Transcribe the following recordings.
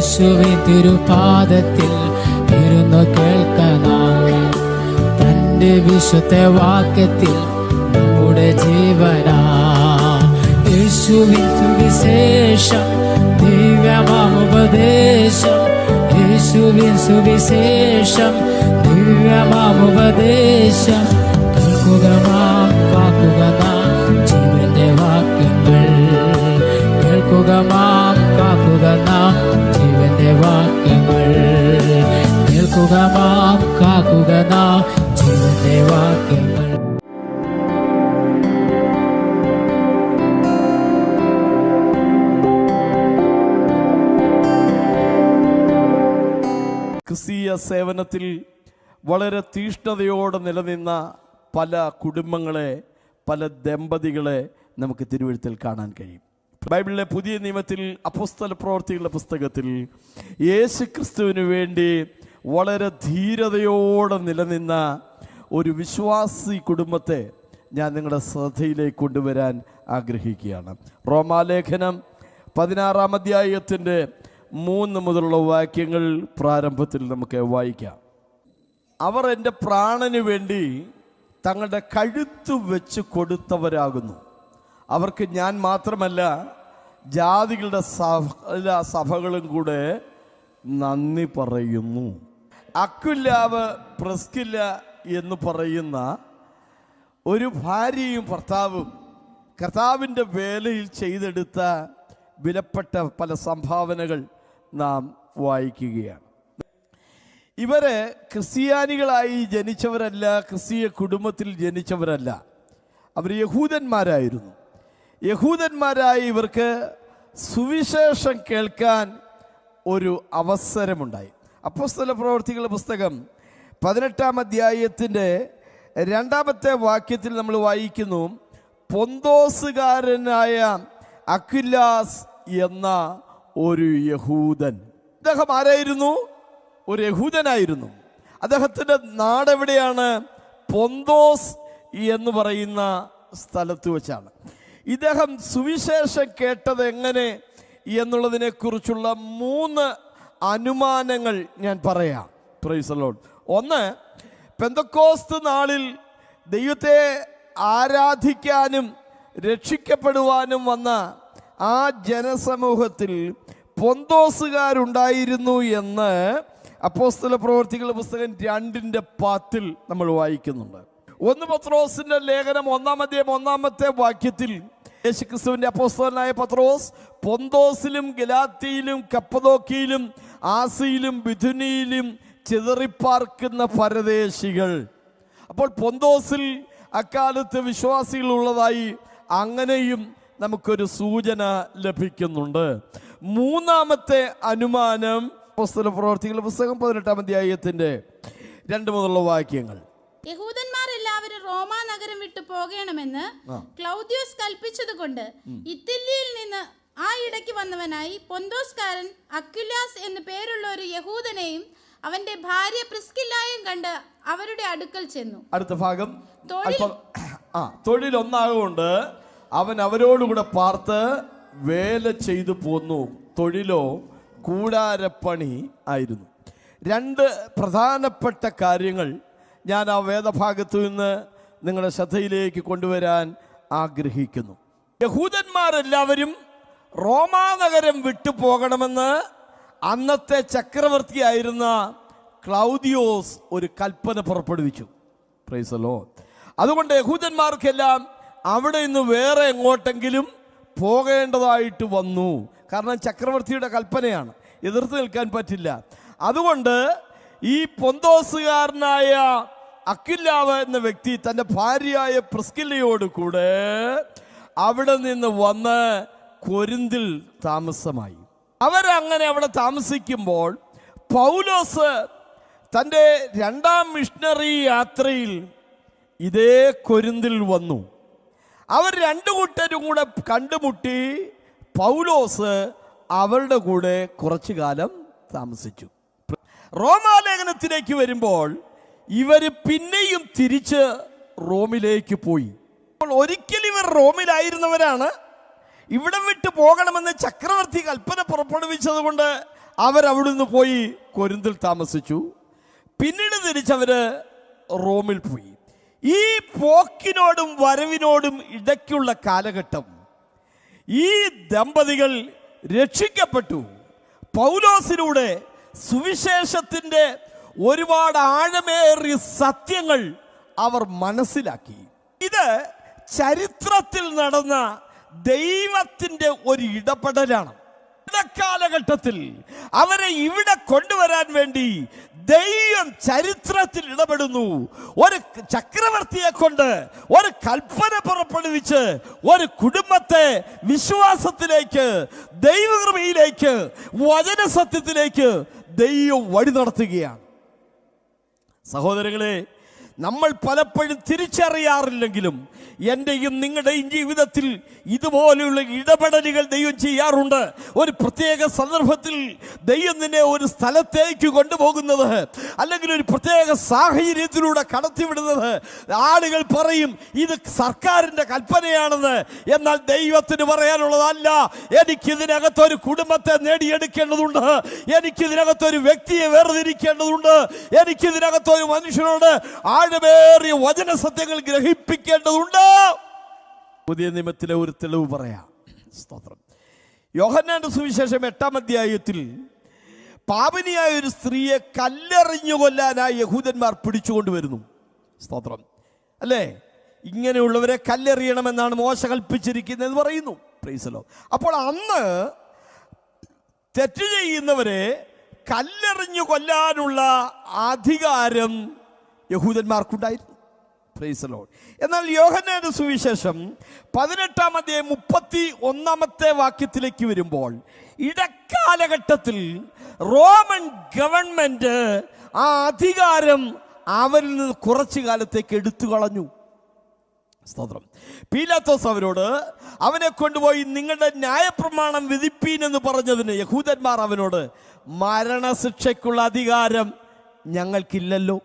യേശുവിൻ തിരുപാദത്തിൽ ഇരുന്നു കേൾക്കണം തന്റെ വിശുദ്ധ വാക്യത്തിൽ നമ്മുടെ ജീവനാ. യേശുവിൻ സുവിശേഷം ദിവ്യമാമുപദേശം യേശുവിൻ സുവിശേഷം ദിവ്യമാമുപദേശം കേൾക്കുക മാം കാക്കുക നാം. ജീവന്റെ വാക്യങ്ങൾ കേൾക്കുക ജീവന്റെ ക്രിസ്തീയ സേവനത്തിൽ വളരെ തീഷ്ണതയോടെ നിലനിന്ന പല കുടുംബങ്ങളെ പല ദമ്പതികളെ നമുക്ക് തിരുവഴുത്തിൽ കാണാൻ കഴിയും. ബൈബിളിലെ പുതിയ നിയമത്തിൽ അപ്പുസ്തല പ്രവർത്തികളുടെ പുസ്തകത്തിൽ യേശു ക്രിസ്തുവിന് വേണ്ടി വളരെ ധീരതയോടെ നിലനിന്ന ഒരു വിശ്വാസി കുടുംബത്തെ ഞാൻ നിങ്ങളുടെ ശ്രദ്ധയിലേക്ക് കൊണ്ടുവരാൻ ആഗ്രഹിക്കുകയാണ്. റോമാലേഖനം പതിനാറാം അധ്യായത്തിന്റെ മൂന്ന് മുതലുള്ള വാക്യങ്ങൾ പ്രാരംഭത്തിൽ നമുക്ക് വായിക്കാം. അവർ എന്റെ പ്രാണന് വേണ്ടി തങ്ങളുടെ കഴുത്തു വെച്ച് കൊടുത്തവരാകുന്നു. അവർക്ക് ഞാൻ മാത്രമല്ല ജാതികളുടെ സഭ സഭകളും കൂടെ നന്ദി പറയുന്നു. അക്കുല്ലാവ് പ്രസ്കില്ല എന്ന് പറയുന്ന ഒരു ഭാര്യയും ഭർത്താവും കർത്താവിന്റെ വേലയിൽ ചെയ്തെടുത്ത വിലപ്പെട്ട പല സംഭാവനകൾ നാം വായിക്കുകയാണ്. ഇവർ ക്രിസ്ത്യാനികളായി ജനിച്ചവരല്ല ക്രിസ്തീയ കുടുംബത്തിൽ ജനിച്ചവരല്ല. അവർ യഹൂദന്മാരായിരുന്നു. യഹൂദന്മാരായി ഇവർക്ക് സുവിശേഷം കേൾക്കാൻ ഒരു അവസരമുണ്ടായി. അപ്പോസ്തല പ്രവർത്തികളുടെ പുസ്തകം പതിനെട്ടാം അധ്യായത്തിന്റെ രണ്ടാമത്തെ വാക്യത്തിൽ നമ്മൾ വായിക്കുന്നു പൊന്തോസുകാരനായ അഖിലാസ് എന്ന ഒരു യഹൂദൻ. അദ്ദേഹം ആരായിരുന്നു? ഒരു യഹൂദനായിരുന്നു. അദ്ദേഹത്തിന്റെ നാടെവിടെയാണ്? പൊന്തോസ് എന്ന് പറയുന്ന സ്ഥലത്ത് വെച്ചാണ്. ഇദ്ദേഹം സുവിശേഷം കേട്ടത് എങ്ങനെ എന്നുള്ളതിനെക്കുറിച്ചുള്ള മൂന്ന് അനുമാനങ്ങൾ ഞാൻ പറയാം. പ്രൈസലോൺ ഒന്ന് പെന്തക്കോസ്ത് നാളിൽ ദൈവത്തെ ആരാധിക്കാനും രക്ഷിക്കപ്പെടുവാനും വന്ന ആ ജനസമൂഹത്തിൽ പൊന്തോസുകാരുണ്ടായിരുന്നു എന്ന് അപ്പോസ്തല പ്രവർത്തികളുടെ പുസ്തകം രണ്ടിന്റെ പാത്തിൽ നമ്മൾ വായിക്കുന്നുണ്ട്. ഒന്ന് പത്രോസിന്റെ ലേഖനം ഒന്നാമതേ ഒന്നാമത്തെ വാക്യത്തിൽ യേശുക്രിസ്തുവിന്റെ അപ്പോസ്തലനായ പത്രോസ് പൊന്തോസിലും ഗലാത്തിയിലും കപ്പതോക്കിയിലും ആസിയിലും ബിഥുനിയിലും ചിതറിപ്പാർക്കുന്ന പരദേശികൾ. അപ്പോൾ പൊന്തോസിൽ അക്കാലത്ത് വിശ്വാസികൾ ഉള്ളതായി അങ്ങനെയും നമുക്കൊരു സൂചന ലഭിക്കുന്നുണ്ട്. മൂന്നാമത്തെ അനുമാനം പുസ്തക പ്രവർത്തികളുടെ പുസ്തകം പതിനെട്ടാം അധ്യായത്തിന്റെ രണ്ട് മുതലുള്ള വാക്യങ്ങൾ. എല്ലാവരും റോമാ നഗരം വിട്ടു പോകണമെന്ന് ക്ലൗദ്യോസ് കൽപ്പിച്ചതുകൊണ്ട് ഇറ്റലിയിൽ നിന്ന് ആ ഇടയ്ക്ക് വന്നവനായി പൊന്തോസ്കാരൻ അക്യുലാസ് എന്നു പേരുള്ള ഒരു യഹൂദനെയും അവന്റെ ഭാര്യ പ്രിസ്കില്ലായും കണ്ട് അവരുടെ അടുക്കൽ ചെന്നു. അടുത്ത ഭാഗം. ആ തൊഴിൽ ഒന്നാകൊണ്ട് അവൻ അവരോടുകൂടെ പാർത്ത് വേല ചെയ്തു പോന്നു. തൊഴിലോ കൂടാരപ്പണി ആയിരുന്നു. രണ്ട് പ്രധാനപ്പെട്ട കാര്യങ്ങൾ ഞാൻ ആ വേദഭാഗത്തു നിന്ന് നിങ്ങളുടെ ശ്രദ്ധയിലേക്ക് കൊണ്ടുവരാൻ ആഗ്രഹിക്കുന്നു. യഹൂദന്മാരെല്ലാവരും റോമാനഗരം വിട്ടു പോകണമെന്ന് അന്നത്തെ ചക്രവർത്തിയായിരുന്ന ക്ലൗദിയോസ് ഒരു കൽപ്പന പുറപ്പെടുവിച്ചു. പ്രൈസലോ അതുകൊണ്ട് യഹൂദന്മാർക്കെല്ലാം അവിടെ നിന്ന് വേറെ എങ്ങോട്ടെങ്കിലും പോകേണ്ടതായിട്ട് വന്നു. കാരണം ചക്രവർത്തിയുടെ കൽപ്പനയാണ്. എതിർത്ത് നിൽക്കാൻ പറ്റില്ല. അതുകൊണ്ട് ഈ പൊന്തോസുകാരനായ അക്കില്ലാവ് എന്ന വ്യക്തി തന്റെ ഭാര്യയായ പ്രിസ്കില്ലയോട് കൂടെ അവിടെ നിന്ന് വന്ന് കൊരിന്തിൽ താമസമായി. അവരങ്ങനെ അവിടെ താമസിക്കുമ്പോൾ പൗലോസ് തന്റെ രണ്ടാം മിഷണറി യാത്രയിൽ ഇതേ കൊരിന്തിൽ വന്നു. അവർ രണ്ടു കൂട്ടരും കൂടെ കണ്ടുമുട്ടി പൗലോസ് അവരുടെ കൂടെ കുറച്ചു കാലം താമസിച്ചു. റോമാലേഖനത്തിലേക്ക് വരുമ്പോൾ ഇവർ പിന്നെയും തിരിച്ച് റോമിലേക്ക് പോയി. അപ്പോൾ ഒരിക്കൽ ഇവർ റോമിലായിരുന്നവരാണ്. ഇവിടം വിട്ട് പോകണമെന്ന് ചക്രവർത്തി കൽപ്പന പുറപ്പെടുവിച്ചത് കൊണ്ട് അവരവിടുന്ന് പോയി കൊരിന്തിൽ താമസിച്ചു. പിന്നീട് തിരിച്ചവർ റോമിൽ പോയി. ഈ പോക്കിനോടും വരവിനോടും ഇടയ്ക്കുള്ള കാലഘട്ടം. ഈ ദമ്പതികൾ രക്ഷിക്കപ്പെട്ടു. പൗലോസിലൂടെ സുവിശേഷത്തിന്റെ ഒരുപാട് ആഴമേറിയ സത്യങ്ങൾ അവർ മനസ്സിലാക്കി. ഇത് ചരിത്രത്തിൽ നടന്ന ദൈവത്തിന്റെ ഒരു ഇടപെടലാണ്. കാലഘട്ടത്തിൽ അവരെ ഇവിടെ കൊണ്ടുവരാൻ വേണ്ടി ദൈവം ചരിത്രത്തിൽ ഇടപെടുന്നു. ഒരു ചക്രവർത്തിയെ കൊണ്ട് ഒരു കൽപ്പന പുറപ്പെടുവിച്ച് ഒരു കുടുംബത്തെ വിശ്വാസത്തിലേക്ക് ദൈവകൃപയിലേക്ക് വചനസത്യത്തിലേക്ക് ദൈവം വഴി നടത്തുകയാണ്. സഹോദരങ്ങളെ നമ്മൾ പലപ്പോഴും തിരിച്ചറിയാറില്ലെങ്കിലും എന്റെയും നിങ്ങളുടെയും ജീവിതത്തിൽ ഇതുപോലെയുള്ള ഇടപെടലുകൾ ദൈവം ചെയ്യാറുണ്ട്. ഒരു പ്രത്യേക സന്ദർഭത്തിൽ ദൈവം നിന്നെ ഒരു സ്ഥലത്തേക്ക് കൊണ്ടുപോകുന്നത് അല്ലെങ്കിൽ ഒരു പ്രത്യേക സാഹചര്യത്തിലൂടെ കടത്തിവിടുന്നത്. ആളുകൾ പറയും ഇത് സർക്കാരിന്റെ കൽപ്പനയാണെന്ന്. എന്നാൽ ദൈവത്തിന് പറയാനുള്ളതല്ല എനിക്കിതിനകത്തൊരു കുടുംബത്തെ നേടിയെടുക്കേണ്ടതുണ്ട്. എനിക്കിതിനകത്തൊരു വ്യക്തിയെ വേർതിരിക്കേണ്ടതുണ്ട്. എനിക്കിതിനകത്തൊരു മനുഷ്യനോട് ആഴമേറിയ വചന സത്യങ്ങൾ ഗ്രഹിപ്പിക്കേണ്ടതുണ്ട്. പുതിയ നിയമത്തിലെ ഒരു തെളിവ് പറയാം. സ്തോത്രം. യോഹന്നാന്റെ സുവിശേഷം എട്ടാം അധ്യായത്തിൽ പാപനിയായ ഒരു സ്ത്രീയെ കല്ലെറിഞ്ഞു കൊല്ലാനായി യഹൂദന്മാർ പിടിച്ചുകൊണ്ടുവരുന്നു. സ്തോത്രം. അല്ലേ? ഇങ്ങനെയുള്ളവരെ കല്ലെറിയണമെന്നാണ് മോശ കൽപ്പിച്ചിരിക്കുന്നത് പറയുന്നു. പ്രൈസലോ അപ്പോൾ അന്ന് തെറ്റ് ചെയ്യുന്നവരെ കല്ലെറിഞ്ഞു കൊല്ലാനുള്ള അധികാരം യഹൂദന്മാർക്കുണ്ടായിരുന്നു. എന്നാൽ യോഹന്നാന്റെ സുവിശേഷം പതിനെട്ടാം അധ്യായം മുപ്പത്തി ഒന്നാമത്തെ വാക്യത്തിലേക്ക് വരുമ്പോൾ ഇടക്കാലഘട്ടത്തിൽ റോമൻ ഗവൺമെന്റ് ആ അധികാരം അവരിൽ നിന്ന് കുറച്ചു കാലത്തേക്ക് എടുത്തു കളഞ്ഞു സ്തോത്രം. പീലാത്തോസ് അവരോട് അവനെ കൊണ്ടുപോയി നിങ്ങളുടെ ന്യായപ്രമാണം വിധിപ്പീൻ എന്ന് പറഞ്ഞതിന് യഹൂദന്മാർ അവനോട് മരണശിക്ഷയ്ക്കുള്ള അധികാരം ഞങ്ങൾക്കില്ലല്ലോ.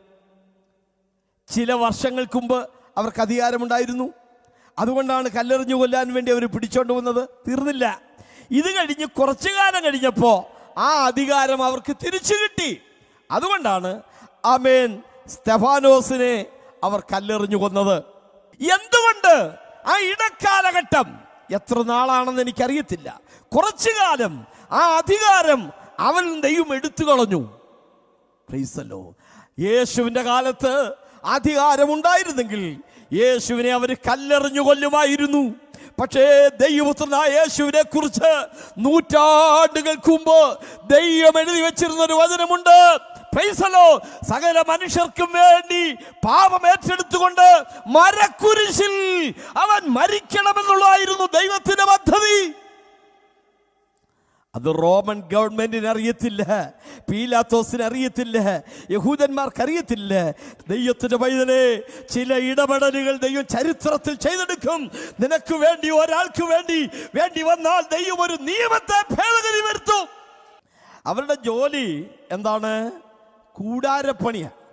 ചില വർഷങ്ങൾക്ക് മുമ്പ് അവർക്ക് അധികാരമുണ്ടായിരുന്നു. അതുകൊണ്ടാണ് കല്ലെറിഞ്ഞു കൊല്ലാൻ വേണ്ടി അവർ പിടിച്ചോണ്ട് വന്നത് തീർന്നില്ല. ഇത് കഴിഞ്ഞ് കുറച്ചു കാലം കഴിഞ്ഞപ്പോൾ ആ അധികാരം അവർക്ക് തിരിച്ചു കിട്ടി. അതുകൊണ്ടാണ് അമേൻ സ്തെഫാനോസിനെ അവർ കല്ലെറിഞ്ഞു കൊന്നത്. എന്തുകൊണ്ട്? ആ ഇടക്കാലഘട്ടം എത്ര നാളാണെന്ന് എനിക്കറിയത്തില്ല. കുറച്ചു കാലം ആ അധികാരം അവൻ ദൈവം എടുത്തു കളഞ്ഞു. പ്രൈസല്ലോ യേശുവിന്റെ കാലത്ത് അധികാരമുണ്ടായിരുന്നെങ്കിൽ യേശുവിനെ അവർ കല്ലെറിഞ്ഞു കൊല്ലുമായിരുന്നു. പക്ഷേ ദൈവപുത്രനായ യേശുവിനെ കുറിച്ച് നൂറ്റാണ്ടുകൾക്ക് മുമ്പ് ദൈവം എഴുതി വെച്ചിരുന്ന ഒരു വചനമുണ്ട് പ്രൈസലോ സകല മനുഷ്യർക്കും വേണ്ടി പാപം ഏറ്റെടുത്തുകൊണ്ട് മരക്കുരിശിൽ അവൻ മരിക്കണമെന്നുള്ളതായിരുന്നു ദൈവത്തിന്റെ പദ്ധതി. അത് റോമൻ ഗവൺമെന്റിന് അറിയത്തില്ല പീലാത്തോസിന് അറിയത്തില്ല യഹൂദന്മാർക്ക് അറിയത്തില്ല. ദൈവത്തിന്റെ പൈതലെ ചില ഇടപെടലുകൾ ദൈവം ചരിത്രത്തിൽ ചെയ്തെടുക്കും. നിനക്ക് വേണ്ടി ഒരാൾക്ക് വേണ്ടി വേണ്ടി വന്നാൽ ദൈവം ഒരു നിയമത്തെ ഭേദഗതി വരുത്തും. അവരുടെ ജോലി എന്താണ്? കൂടാരപ്പണിയാണ്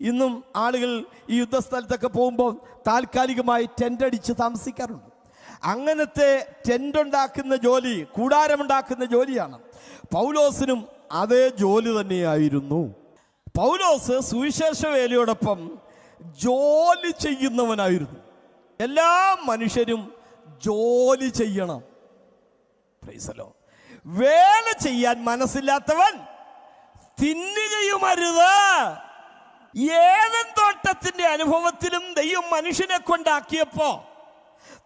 ഇന്നും ആളുകൾ ഈ യുദ്ധസ്ഥലത്തൊക്കെ പോകുമ്പോൾ താൽക്കാലികമായി ടെന്റ് അടിച്ച് താമസിക്കാറുണ്ട്. അങ്ങനത്തെ ടെന്റ് ഉണ്ടാക്കുന്ന ജോലി കൂടാരമുണ്ടാക്കുന്ന ജോലിയാണ്. പൗലോസിനും അതേ ജോലി തന്നെയായിരുന്നു. പൗലോസ് സുവിശേഷ വേലയോടൊപ്പം ജോലി ചെയ്യുന്നവനായിരുന്നു. എല്ലാ മനുഷ്യരും ജോലി ചെയ്യണം. പ്രൈസലോ വേല ചെയ്യാൻ മനസ്സില്ലാത്തവൻ തിന്നുകയുമരുത് ഏതൻ തോട്ടത്തിന്റെ അനുഭവത്തിലും ദൈവം മനുഷ്യനെ കൊണ്ടാക്കിയപ്പോ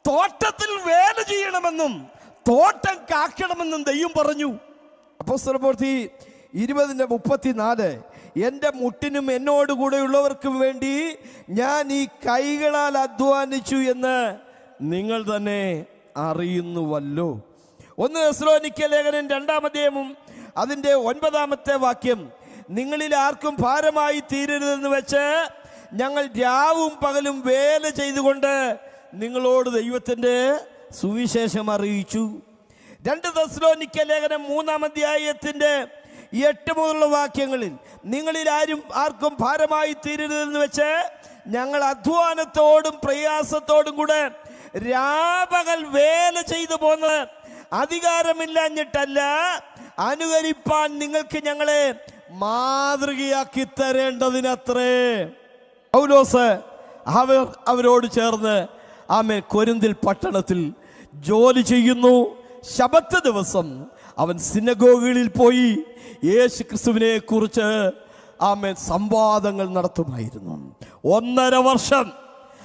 തോട്ടത്തിൽ വേല ചെയ്യണമെന്നും തോട്ടം കാക്കണമെന്നും ദൈവം പറഞ്ഞു. അപ്പോ പ്രവൃത്തി ഇരുപതിന്റെ മുപ്പത്തിനാല് എന്റെ മുട്ടിനും എന്നോട് കൂടെയുള്ളവർക്കും വേണ്ടി ഞാൻ ഈ കൈകളാൽ അധ്വാനിച്ചു എന്ന് നിങ്ങൾ തന്നെ അറിയുന്നുവല്ലോ. ഒന്ന് സ്ലോനിക്ക ലേഖനം രണ്ടാമതേമും അതിന്റെ ഒൻപതാമത്തെ വാക്യം നിങ്ങളിൽ ആർക്കും ഭാരമായി തീരരുതെന്ന് വെച്ച് ഞങ്ങൾ രാവും പകലും വേല ചെയ്തുകൊണ്ട് നിങ്ങളോട് ദൈവത്തിന്റെ സുവിശേഷം അറിയിച്ചു. രണ്ട് തെസ്സലോനിക്ക ലേഖനം മൂന്നാം അധ്യായത്തിന്റെ എട്ട് മുതലുള്ള വാക്യങ്ങളിൽ നിങ്ങളിൽ ആരും ആർക്കും ഭാരമായി തീരരുതെന്ന് വെച്ച് ഞങ്ങൾ അധ്വാനത്തോടും പ്രയാസത്തോടും കൂടെ രാപകൽ വേല ചെയ്തു പോകുന്നത് അധികാരമില്ലാഞ്ഞിട്ടല്ല അനുകരിപ്പാൻ നിങ്ങൾക്ക് ഞങ്ങളെ മാതൃകയാക്കി തരേണ്ടതിനത്രേ. പൗലോസ് അവർ അവരോട് ചേർന്ന് ആമേ കൊരിന്തിൽ പട്ടണത്തിൽ ജോലി ചെയ്യുന്നു. ശബത്ത് ദിവസം അവൻ സിനഗോഗുകളിൽ പോയി യേശു ക്രിസ്തുവിനെ കുറിച്ച് ആമേൻ സംവാദങ്ങൾ നടത്തുമായിരുന്നു. ഒന്നര വർഷം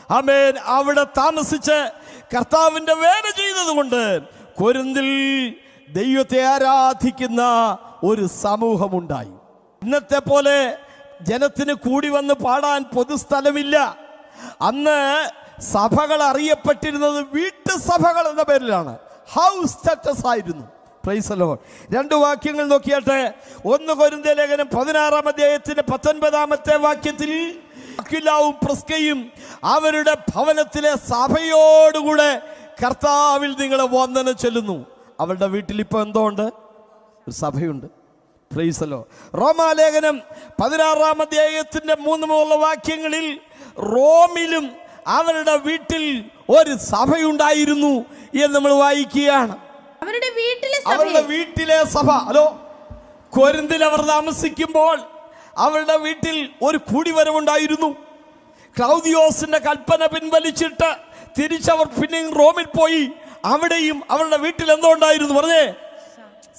ആമേൻ അവിടെ താമസിച്ച് കർത്താവിന്റെ വേല ചെയ്തതുകൊണ്ട് കൊരുന്തിൽ ദൈവത്തെ ആരാധിക്കുന്ന ഒരു സമൂഹമുണ്ടായി. ഇന്നത്തെ പോലെ ജനത്തിന് കൂടി വന്ന് പാടാൻ പൊതുസ്ഥലമില്ല. അന്ന് സഭകൾ അറിയപ്പെട്ടിരുന്നത് വീട്ടു സഭകൾ എന്ന പേരിലാണ്. ഹൗസ് ചർച്ചസ് ആയിരുന്നു. പ്രൈസലോ രണ്ട് വാക്യങ്ങൾ നോക്കിയാട്ടെ. ഒന്ന് കൊരിന്ത ലേഖനം പതിനാറാം അധ്യായത്തിന്റെ പത്തൊൻപതാമത്തെ വാക്യത്തിൽ അഖിലാവും പ്രസ്കയും അവരുടെ ഭവനത്തിലെ സഭയോടുകൂടെ കർത്താവിൽ നിങ്ങളെ വന്ദനം ചെല്ലുന്നു. അവരുടെ വീട്ടിൽ ഇപ്പൊ എന്തോ ഉണ്ട് സഭയുണ്ട്. പ്രൈസലോ റോമാലേഖനം പതിനാറാം അധ്യായത്തിന്റെ മൂന്ന് മൂന്നുള്ള വാക്യങ്ങളിൽ റോമിലും അവരുടെ വീട്ടിൽ ഒരു സഭയുണ്ടായിരുന്നു എന്ന് നമ്മൾ വായിക്കുകയാണ്. അവരുടെ വീട്ടിലെ അവരുടെ വീട്ടിലെ സഭ ഹലോ കൊരിന്തിൽ അവർ താമസിക്കുമ്പോൾ അവരുടെ വീട്ടിൽ ഒരു കൂടിവരവുണ്ടായിരുന്നു. ക്ലൗദിയോസിന്റെ കൽപ്പന പിൻവലിച്ചിട്ട് തിരിച്ചവർ പിന്നെയും റോമിൽ പോയി. അവിടെയും അവരുടെ വീട്ടിൽ എന്തോ ഉണ്ടായിരുന്നു പറഞ്ഞേ.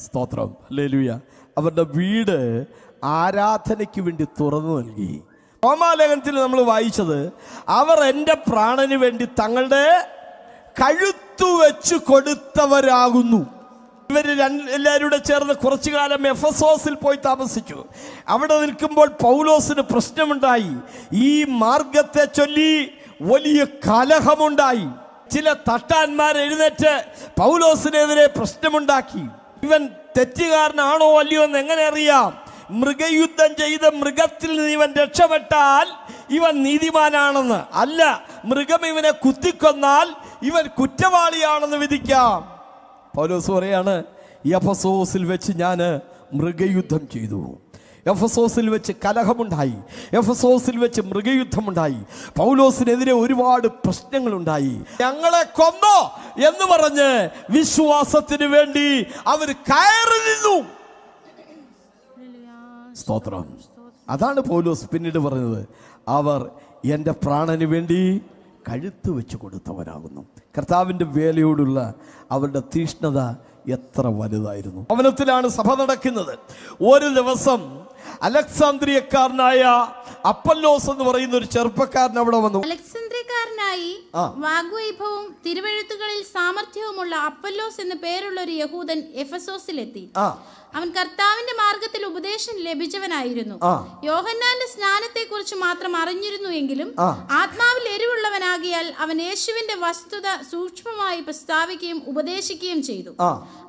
സ്തോത്രം. ലേലുയ അവരുടെ വീട് ആരാധനയ്ക്ക് വേണ്ടി തുറന്നു നൽകി. റോമാലേഖനത്തിൽ നമ്മൾ വായിച്ചത് അവർ എന്റെ പ്രാണന് വേണ്ടി തങ്ങളുടെ കഴുത്തു വെച്ച് കൊടുത്തവരാകുന്നു. ഇവർ എല്ലാവരും കൂടെ ചേർന്ന് കുറച്ചു കാലം എഫസോസിൽ പോയി താമസിച്ചു. അവിടെ നിൽക്കുമ്പോൾ പൗലോസിന് പ്രശ്നമുണ്ടായി. ഈ മാർഗത്തെ ചൊല്ലി വലിയ കലഹമുണ്ടായി. ചില തട്ടാന്മാർ എഴുന്നേറ്റ് പൗലോസിനെതിരെ പ്രശ്നമുണ്ടാക്കി. ഇവൻ തെറ്റുകാരനാണോ അല്ലയോ എന്ന് എങ്ങനെ അറിയാം? മൃഗയുദ്ധം ചെയ്ത് മൃഗത്തിൽ നിന്ന് ഇവൻ രക്ഷപ്പെട്ടാൽ ഇവൻ നീതിമാനാണെന്ന്. അല്ല മൃഗം ഇവനെ കുത്തിക്കൊന്നാൽ ഇവൻ കുറ്റവാളിയാണെന്ന് വിധിക്കാം. പൗലോസ് പറയാണ് എഫസോസിൽ വെച്ച് ഞാൻ മൃഗയുദ്ധം ചെയ്തു. എഫസോസിൽ വെച്ച് കലഹമുണ്ടായി. എഫസോസിൽ വെച്ച് മൃഗയുദ്ധമുണ്ടായി. പൗലോസിനെതിരെ ഒരുപാട് പ്രശ്നങ്ങളുണ്ടായി. ഞങ്ങളെ കൊന്നോ എന്ന് പറഞ്ഞ് വിശ്വാസത്തിന് വേണ്ടി അവർ കയറി നിന്നു. സ്തോത്രം. അതാണ് പൗലോസ് പിന്നീട് പറഞ്ഞത്. അവർ എന്റെ പ്രാണന് വേണ്ടി കഴുത്ത് വെച്ച് കൊടുത്തവരാകുന്നു. കർത്താവിന്റെ വേലയോടുള്ള അവരുടെ തീഷ്ണത എത്ര വലുതായിരുന്നു. ഭവനത്തിലാണ് സഭ നടക്കുന്നത്. ഒരു ദിവസം അലക്സാന്ദ്രിയക്കാരനായ അപ്പല്ലോസ് എന്ന് പറയുന്ന ഒരു ചെറുപ്പക്കാരൻ അവിടെ വന്നു. അലക്സാന്ദ്രിയക്കാരനായി. വാഗ്വൈഭവവും തിരുവഴുത്തുകളിൽ സാമർഥ്യവുമുള്ള അപ്പല്ലോസ് എന്ന പേരുള്ള ഒരു യഹൂദൻ എഫസോസിലെത്തി. അവൻ കർത്താവിന്റെ മാർഗത്തിൽ ഉപദേശം ലഭിച്ചവനായിരുന്നു. യോഹന്നാന്റെ സ്നാനത്തെ കുറിച്ച് മാത്രം അറിഞ്ഞിരുന്നു എങ്കിലും ആത്മാവിൽ എരിവുള്ളവനാകിയാൽ അവൻ യേശുവിന്റെ വസ്തുത സൂക്ഷ്മമായി പ്രസ്താവിക്കുകയും ഉപദേശിക്കുകയും ചെയ്തു.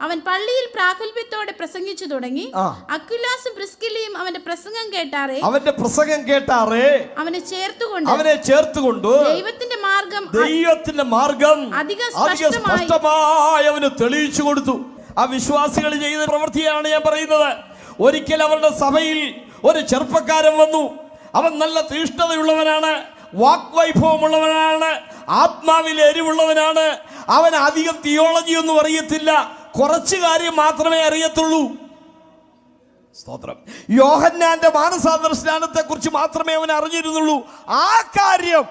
അവൻ പള്ളിയിൽ പ്രാഗൽഭ്യത്തോടെ പ്രസംഗിച്ചു തുടങ്ങി. അക്കുലാസും ബ്രിസ്കിലിയും അവന്റെ പ്രസംഗം കേട്ടാറേ. അവന്റെ പ്രസംഗം കേട്ടാറേ. അവനെ ചേർത്തുകൊണ്ട് അവനെ ചേർത്തുകൊണ്ട് ദൈവത്തിന്റെ മാർഗം ദൈവത്തിന്റെ മാർഗം അധികം സ്പഷ്ടമായി അവന് തെളിയിച്ചു കൊടുത്തു. ആ വിശ്വാസികൾ ചെയ്യുന്ന പ്രവൃത്തിയാണ് ഞാൻ പറയുന്നത്. ഒരിക്കൽ അവരുടെ സഭയിൽ ഒരു ചെറുപ്പക്കാരൻ വന്നു. അവൻ നല്ല തീഷ്ണതയുള്ളവനാണ് വാക്വൈഭവമുള്ളവനാണ് ആത്മാവിൽ എരിവുള്ളവനാണ്. അവൻ അധികം തിയോളജി ഒന്നും അറിയത്തില്ല. കുറച്ച് കാര്യം മാത്രമേ അറിയത്തുള്ളൂ. സ്തോത്രം. യോഹന്നാന്റെ മാനസാന്തര കുറിച്ച് മാത്രമേ അവൻ അറിഞ്ഞിരുന്നുള്ളൂ. ആ കാര്യം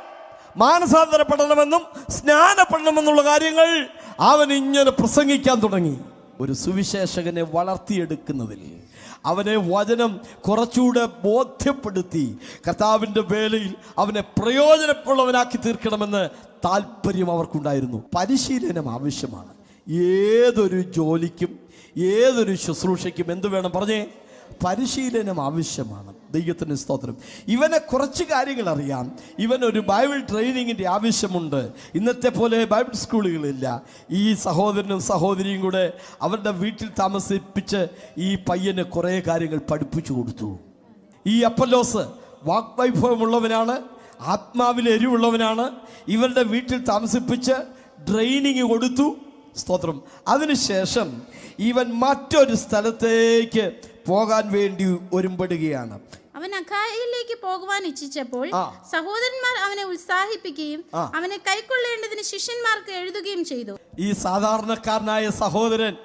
മാനസാന്തരപ്പെടണമെന്നും സ്നാനപ്പെടണമെന്നുള്ള കാര്യങ്ങൾ അവൻ ഇങ്ങനെ പ്രസംഗിക്കാൻ തുടങ്ങി. ഒരു സുവിശേഷകനെ വളർത്തിയെടുക്കുന്നതിൽ അവനെ വചനം കുറച്ചുകൂടെ ബോധ്യപ്പെടുത്തി കർത്താവിന്റെ വേലയിൽ അവനെ പ്രയോജനമുള്ളവനാക്കി തീർക്കണമെന്ന് താല്പര്യം അവർക്കുണ്ടായിരുന്നു. പരിശീലനം ആവശ്യമാണ്. ഏതൊരു ജോലിക്കും ഏതൊരു ശുശ്രൂഷയ്ക്കും എന്ത് വേണം? പറഞ്ഞേ പരിശീലനം ആവശ്യമാണ്. ദൈവത്തിന് സ്തോത്രം. ഇവനെ കുറച്ച് കാര്യങ്ങൾ അറിയാം. ഇവനൊരു ബൈബിൾ ട്രെയിനിങ്ങിന്റെ ആവശ്യമുണ്ട്. ഇന്നത്തെ പോലെ ബൈബിൾ സ്കൂളുകളില്ല. ഈ സഹോദരനും സഹോദരിയും കൂടെ അവരുടെ വീട്ടിൽ താമസിപ്പിച്ച് ഈ പയ്യന് കുറേ കാര്യങ്ങൾ പഠിപ്പിച്ചു കൊടുത്തു. ഈ അപ്പല്ലോസ് വാക്വൈഭവമുള്ളവനാണ് ആത്മാവിൽ എരിവുള്ളവനാണ്. ഇവരുടെ വീട്ടിൽ താമസിപ്പിച്ച് ട്രെയിനിങ് കൊടുത്തു. സ്തോത്രം. അതിനുശേഷം ഇവൻ മറ്റൊരു സ്ഥലത്തേക്ക് പോകാൻ വേണ്ടി ഒരുമ്പെടുകയാണ്. അവൻ അഖായയിലേക്ക് പോകുവാൻ ഇച്ഛിച്ചപ്പോൾ സഹോദരന്മാർ അവനെ ഉത്സാഹിപ്പിക്കുകയും അവനെ കൈക്കൊള്ളേണ്ടതിന് ശിഷ്യന്മാർക്ക് എഴുതുകയും ചെയ്തു. ഈ സാധാരണക്കാരനായ സഹോദരൻ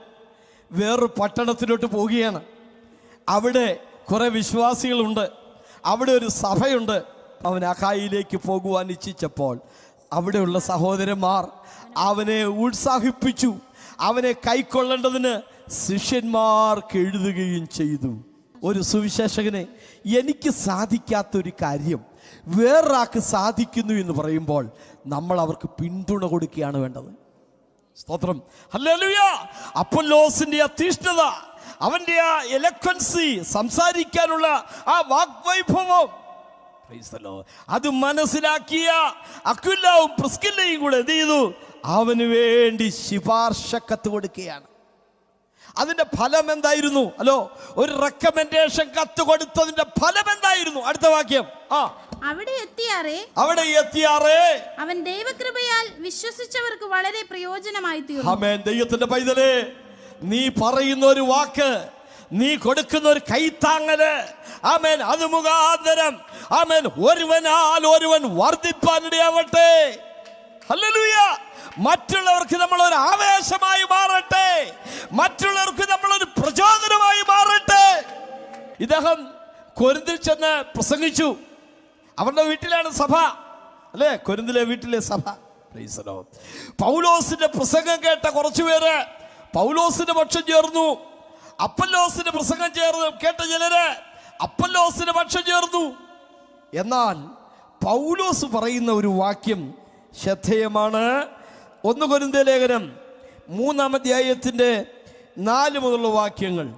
വേറൊരു പട്ടണത്തിലോട്ട് പോവുകയാണ്. അവിടെ കുറെ വിശ്വാസികളുണ്ട്. അവിടെ ഒരു സഭയുണ്ട്. അവൻ അഖായിലേക്ക് പോകുവാൻ ഇച്ഛിച്ചപ്പോൾ അവിടെയുള്ള സഹോദരന്മാർ അവനെ ഉത്സാഹിപ്പിച്ചു. അവനെ കൈക്കൊള്ളേണ്ടതിന് ശിഷ്യന്മാർക്ക് എഴുതുകയും ചെയ്തു. ഒരു സുവിശേഷകനെ എനിക്ക് സാധിക്കാത്തൊരു കാര്യം വേറൊരാൾക്ക് സാധിക്കുന്നു എന്ന് പറയുമ്പോൾ നമ്മൾ അവർക്ക് പിന്തുണ കൊടുക്കുകയാണ് വേണ്ടത്. സ്തോത്രം. ഹല്ലേലൂയ. അപ്പൊല്ലോസിന്റെ ആ തീഷ്ണത അവന്റെ ആ എലക്വൻസി സംസാരിക്കാനുള്ള ആ വാഗ്വൈഭവം. അത് മനസ്സിലാക്കിയ അക്വില്ലാവും പ്രിസ്കില്ലയും കൂടെ എന്ത് ചെയ്തു? അവന് വേണ്ടി ശിപാർശ കത്ത് കൊടുക്കുകയാണ്. അതിന്റെ ഫലം എന്തായിരുന്നു അല്ലോ ഒരു റെക്കമെൻഡേഷൻ കത്ത് കൊടുത്തതിന്റെ ഫലം എന്തായിരുന്നു അടുത്ത വാക്യം. ആ. അവിടെ എത്തിയാറേ? അവിടെ എത്തിയാറേ? അവൻ ദൈവകൃപയാൽ വിശ്വസിച്ചവർക്ക് വളരെ പ്രയോജനമായി തീർന്നു ആമേൻ. ദൈവത്തിന്റെ പൈതലേ നീ പറയുന്ന ഒരു വാക്ക് നീ കൊടുക്കുന്ന ഒരു കൈത്താങ്ങൽ ആമേൻ അത് മുഖാന്തരം ആമേൻ ഒരുവനാൽ ഒരുവൻ വർദ്ധിപ്പാനിടയാവട്ടെ. മറ്റുള്ളവർക്ക് നമ്മൾ ഒരു ആവേശമായി മാറട്ടെ. മറ്റുള്ളവർക്ക് നമ്മൾ ഒരു പ്രചോദനമായി മാറട്ടെ. ഇദ്ദേഹം കൊരിന്തിൽ ചെന്ന് പ്രസംഗിച്ചു. അവരുടെ വീട്ടിലാണ് സഭ. അല്ലേ? കൊരിന്തിലെ വീട്ടിലെ സഭ. പൗലോസിന്റെ പ്രസംഗം കേട്ട കുറച്ചു പേര് പൗലോസിന്റെ പക്ഷം ചേർന്നു. അപ്പല്ലോസിന്റെ പ്രസംഗം ചേർന്ന് കേട്ട ചിലര് അപ്പല്ലോസിന്റെ പക്ഷം ചേർന്നു. എന്നാൽ പൗലോസ് പറയുന്ന ഒരു വാക്യം ശ്രദ്ധേയമാണ്. ഒന്ന് കൊരിന്ത ലേഖനം മൂന്നാം അധ്യായത്തിന്റെ നാല് മുതലുള്ള വാക്യങ്ങൾ.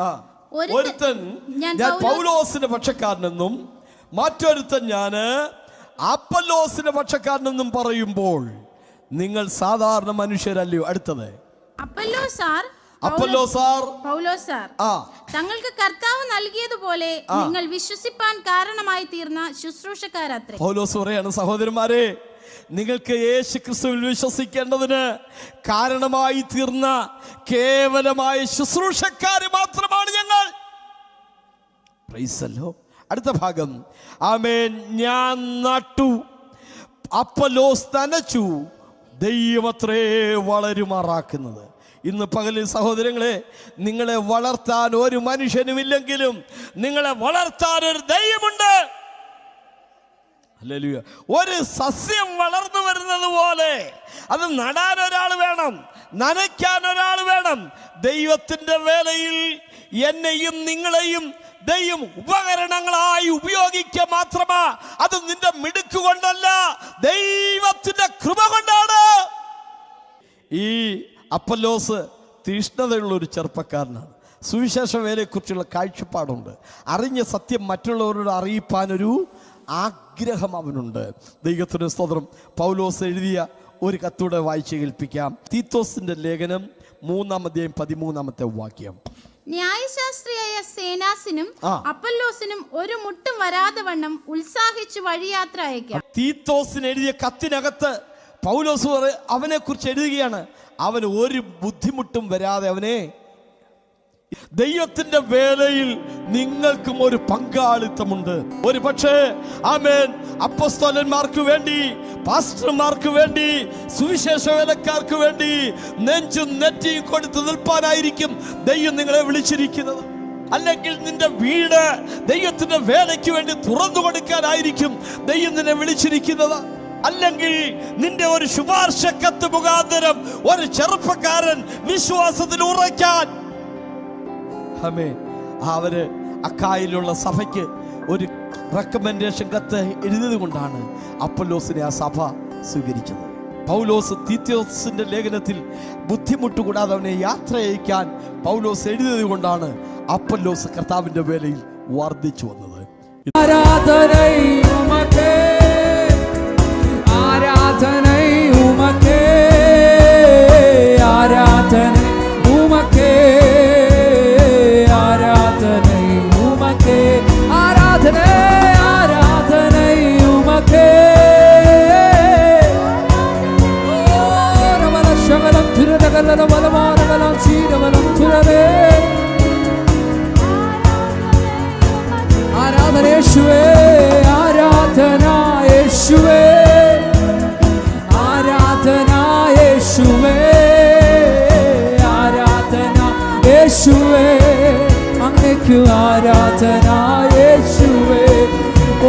ആ ഒരുത്തൻ- ഞാൻ ഞാൻ പൗലോ- പൗലോസിന്റെ പക്ഷക്കാരനെന്നും മറ്റൊരുത്തൻ ഞാൻ അപ്പല്ലോസിന്റെ പക്ഷക്കാരനെന്നും പറയുമ്പോൾ നിങ്ങൾ സാധാരണ മനുഷ്യരല്ലയോ? അടുത്തത്. Apollo sir Apollo sir. Paulo sir ആ. തങ്ങൾക്ക് കർത്താവ് നൽകിയതുപോലെ നിങ്ങൾ വിശ്വസിപ്പാൻ കാരണമായി തീർന്ന ശുശ്രൂഷക്കാരത്രേ. പൗലോസ് പറയാണ് സഹോദരന്മാരെ നിങ്ങൾക്ക് യേശു ക്രിസ്തുവിൽ വിശ്വസിക്കേണ്ടതിന് കാരണമായി തീർന്ന കേവലമായ ശുശ്രൂഷക്കാര് മാത്രമാണ് ഞങ്ങൾ. അടുത്ത ഭാഗം. ആമേൻ. ഞാൻ നട്ടു. അപ്പലോസ് നനച്ചു. ദൈവത്രേ വളരുമാറാക്കുന്നത്. ഇന്ന് പകലിൽ സഹോദരങ്ങളെ നിങ്ങളെ വളർത്താൻ ഒരു മനുഷ്യനുമില്ലെങ്കിലും നിങ്ങളെ വളർത്താൻ ഒരു ദൈവമുണ്ട്. ഹല്ലേലൂയ. ഒരു സസ്യം വളർന്നു വരുന്നത് പോലെ അത് നടാൻ ഒരാൾ വേണം നനയ്ക്കാൻ ഒരാൾ വേണം. ദൈവത്തിന്റെ വേലയിൽ എന്നെയും നിങ്ങളെയും ദൈവം ഉപകരണങ്ങളായി ഉപയോഗിക്ക മാത്രമാ. അത് നിന്റെ മിടുക്കുകൊണ്ടല്ല ദൈവത്തിന്റെ കൃപ കൊണ്ടാണ്. ഈ അപ്പല്ലോസ് തീഷ്ണതയുള്ള ഒരു ചെറുപ്പക്കാരനാണ്. സുവിശേഷ വേലയെക്കുറിച്ചുള്ള കാഴ്ചപ്പാടുണ്ട്. അറിഞ്ഞ സത്യം മറ്റുള്ളവരോട് അറിയിപ്പാനൊരു ആഗ്രഹം അവനുണ്ട്. ദൈവത്തിന് സ്തോത്രം. പൗലോസ് എഴുതിയ ഒരു കത്തൂടെ വായിച്ച് കേൾപ്പിക്കാം. തീത്തോസിന്റെ ലേഖനം മൂന്നാം അധ്യായം പതിമൂന്നാമത്തെ വാക്യം. ന്യായശാസ്ത്രിയായ സേനാസിനും അപ്പല്ലോസിനും ഒരു മുട്ടും വരാതെ വണ്ണം ഉത്സാഹിച്ചു വഴിയാത്ര അയക്കാം. തീത്തോസിന് എഴുതിയ കത്തിനകത്ത് പൗലോസ് അവനെ കുറിച്ച് എഴുതുകയാണ്. അവന് ഒരു ബുദ്ധിമുട്ടും വരാതെ അവനെ ദൈവത്തിന്റെ വേലയിൽ നിങ്ങൾക്കും ഒരു പങ്കാളിത്തമുണ്ട്. ഒരു പക്ഷേ ആമേൻ. അപ്പസ്തോലന്മാർക്ക് വേണ്ടി പാസ്റ്റർമാർക്ക് വേണ്ടി സുവിശേഷ വേലക്കാർക്ക് വേണ്ടി നെഞ്ചും നെറ്റിയും കൊടുത്ത് നിൽപ്പാനായിരിക്കും ദൈവം നിങ്ങളെ വിളിച്ചിരിക്കുന്നത്. അല്ലെങ്കിൽ നിന്റെ വീട് ദൈവത്തിന്റെ വേലയ്ക്ക് വേണ്ടി തുറന്നു കൊടുക്കാനായിരിക്കും ദൈവം നിന്നെ വിളിച്ചിരിക്കുന്നത്. അല്ലെങ്കിൽ നിന്റെ ഒരു ശുപാർശ കത്ത് മുഖാന്തരം ഒരു ചെറുപ്പക്കാരൻ വിശ്വാസത്തിൽ ഉറയ്ക്കാൻ ഹമേ അവർ അക്കായിലുള്ള സഭയ്ക്ക് ഒരു റെക്കമെൻഡേഷൻ കത്ത് എഴുതിയത് കൊണ്ടാണ് അപ്പല്ലോസിനെ ആ സഭ സ്വീകരിച്ചത് പൗലോസ് തീത്യോസിന്റെ ലേഖനത്തിൽ ബുദ്ധിമുട്ട് കൂടാതെ അവനെ യാത്ര അയക്കാൻ പൗലോസ് എഴുതിയത് കൊണ്ടാണ് അപ്പല്ലോസ് കർത്താവിന്റെ വേലയിൽ വർദ്ധിച്ചു വന്നത്. ആരാധனை അങ്ങേക്കു ആരാധന ഓ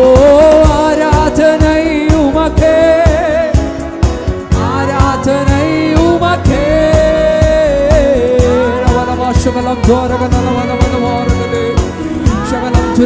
ആരാധനയുമക്കേ ആരാധനയുമക്കേ ശകലം ധേ